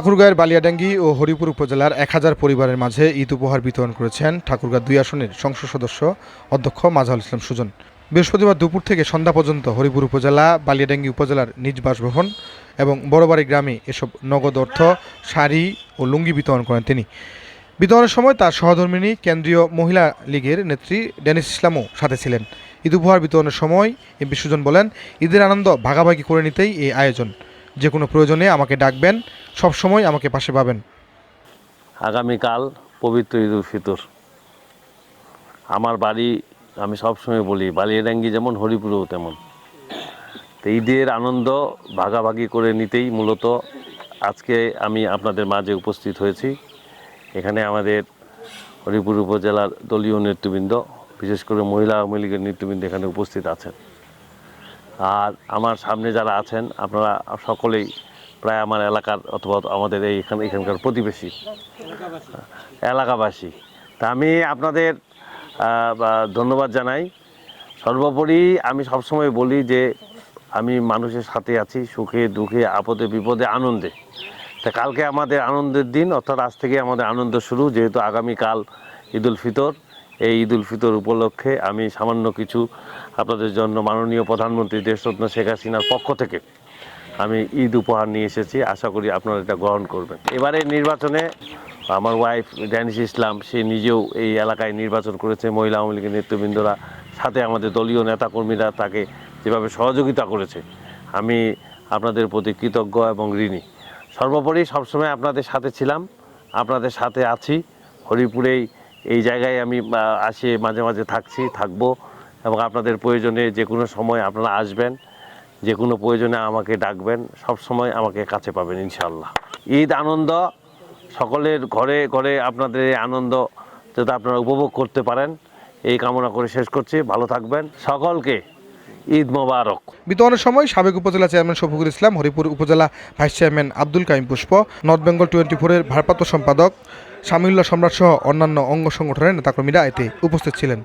ঠাকুরগাঁয়ের বালিয়াডাঙ্গি ও হরিপুর উপজেলার এক হাজার পরিবারের মাঝে ঈদ উপহার বিতরণ করেছেন ঠাকুরগাঁ দুই আসনের সংসদ সদস্য অধ্যক্ষ মাজাহুল ইসলাম সুজন। বৃহস্পতিবার দুপুর থেকে সন্ধ্যা পর্যন্ত হরিপুর উপজেলা, বালিয়াডাঙ্গি উপজেলার নিজ বাসভবন এবং বড়বাড়ি গ্রামে এসব নগদ অর্থ, শাড়ি ও লুঙ্গি বিতরণ করেন তিনি। বিতরণের সময় তার সহধর্মিনী, কেন্দ্রীয় মহিলা লীগের নেত্রী ডেনিস ইসলামও সাথে ছিলেন। ঈদ উপহার বিতরণের সময় এমপি সুজন বলেন, ঈদের আনন্দ ভাগাভাগি করে নিতেই এই আয়োজন। যে কোনো প্রয়োজনে আমাকে ডাকবেন সব সময় আমাকে পাশে পাবেন। আগামীকাল পবিত্র ঈদ উল ফিতর। আমার বাড়ি, আমি সবসময় বলি, বালিয়াডাঙ্গি যেমন, হরিপুরও তেমন। তো ঈদের আনন্দ ভাগাভাগি করে নিতেই মূলত আজকে আমি আপনাদের মাঝে উপস্থিত হয়েছি। এখানে আমাদের হরিপুর উপজেলার দলীয় নেতৃবৃন্দ, বিশেষ করে মহিলা আওয়ামী লীগের নেতৃবৃন্দ এখানে উপস্থিত আছেন। আর আমার সামনে যারা আছেন, আপনারা সকলেই প্রায় আমার এলাকার অথবা আমাদের এই এখানে এখানকার প্রতিবেশী। এলাকাবাসী। তা আমি আপনাদের ধন্যবাদ জানাই। সর্বোপরি আমি সবসময় বলি যে আমি মানুষের সাথে আছি, সুখে, দুঃখে, আপদে, বিপদে, আনন্দে। তা কালকে আমাদের আনন্দের দিন, অর্থাৎ আজ থেকে আমাদের আনন্দ শুরু, যেহেতু আগামীকাল ঈদ উল ফিতর। এই ঈদ উল ফিতর উপলক্ষে আমি সামান্য কিছু আপনাদের জন্য মাননীয় প্রধানমন্ত্রী দেশরত্ন শেখ হাসিনার পক্ষ থেকে আমি ঈদ উপহার নিয়ে এসেছি, আশা করি আপনারা এটা গ্রহণ করবেন। এবারে নির্বাচনে আমার ওয়াইফ ড্যানিশ ইসলাম সে নিজেও এই এলাকায় নির্বাচন করেছে, মহিলা আওয়ামী লীগের নেতৃবৃন্দরা, সাথে আমাদের দলীয় নেতাকর্মীরা তাকে যেভাবে সহযোগিতা করেছে, আমি আপনাদের প্রতি কৃতজ্ঞ এবং ঋণী। সর্বোপরি সবসময় আপনাদের সাথে ছিলাম, আপনাদের সাথে আছি, হরিপুরেই এই জায়গায় আমি আসি, মাঝে মাঝে থাকছি, থাকব, এবং আপনাদের প্রয়োজনে যে কোনো সময় আপনারা আসবেন। যে কোনো প্রয়োজনে আমাকে ডাকবেন, সব সময় আমাকে কাছে পাবেন ইনশাল্লাহ ঈদ আনন্দ, সকলের ঘরে ঘরে আপনাদের এই আনন্দ যাতে আপনারা উপভোগ করতে পারেন। এই কামনা করে শেষ করছি, ভালো থাকবেন। সকলকে ঈদ মোবারক। বিতরণের সময় সাবেক উপজেলা চেয়ারম্যান শফিকুল ইসলাম, হরিপুর উপজেলা vice chairman Abdul Kaium Pushpo, north Bengal twenty ফোরের ভারপ্রাপ্ত সম্পাদক শামিউল্লাহ সম্রাট সহ অন্যান্য অঙ্গ সংগঠনের নেতাকর্মীরা এতে উপস্থিত ছিলেন।